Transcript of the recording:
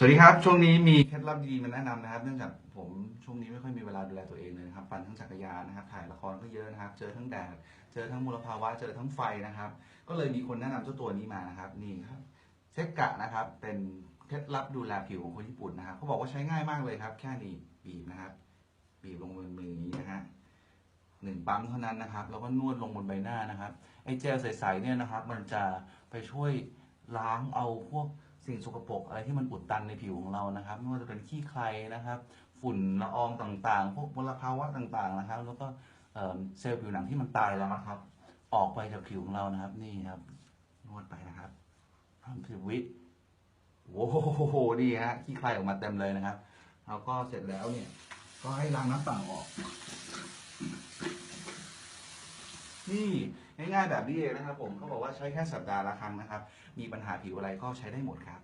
สวัสดีครับ ช่วงนี้มีเคล็ดลับดีมาแนะนำนะครับ เนื่องจากผมช่วงนี้ไม่ค่อยมีเวลาดูแลตัวเองเลยนะครับปั่นทั้งจักรยานนะครับ ถ่ายละครก็เยอะนะครับ เจอทั้งแดด เจอทั้งมลภาวะ เจอทั้งไฟนะครับ ก็เลยมีคนแนะนำเจ้าตัวนี้มานะครับ นี่ครับเซกะนะครับ เป็นเคล็ดลับดูแลผิวของคนญี่ปุ่นนะครับเขาบอกว่าใช้ง่ายมากเลยครับ แค่นี้บีบนะครับ บีบลงบนมืออย่างนี้นะฮะหนึ่งปั๊มเท่านั้นนะครับ แล้วก็นวดลงบนใบหน้านะครับ ไอ้เจลใสๆเนี่ยนะครับ มันจะไปช่วยล้างเอาพวก สิ่งสกปรกอะไรที่มันอุดตันในผิวของเรานะครับ ไม่ว่าจะเป็นขี้ใครนะครับ ฝุ่นละอองต่างๆ พวกมลภาวะต่างๆนะครับ แล้วก็เซลล์ผิวหนังที่มันตายแล้วนะครับ ออกไปจากผิวของเรานะครับ นี่ครับนวดไปนะครับทำผิววิโอ้โหดีฮะขี้ใครออกมาเต็มเลยนะครับแล้วก็เสร็จแล้วเนี่ย ก็ให้ล้างน้ำเปล่าออก นี่ง่ายๆแบบนี้เองนะครับผมเขาบอกว่าใช้แค่สัปดาห์ละครั้งนะครับ มีปัญหาผิวอะไรก็ใช้ได้หมดครับ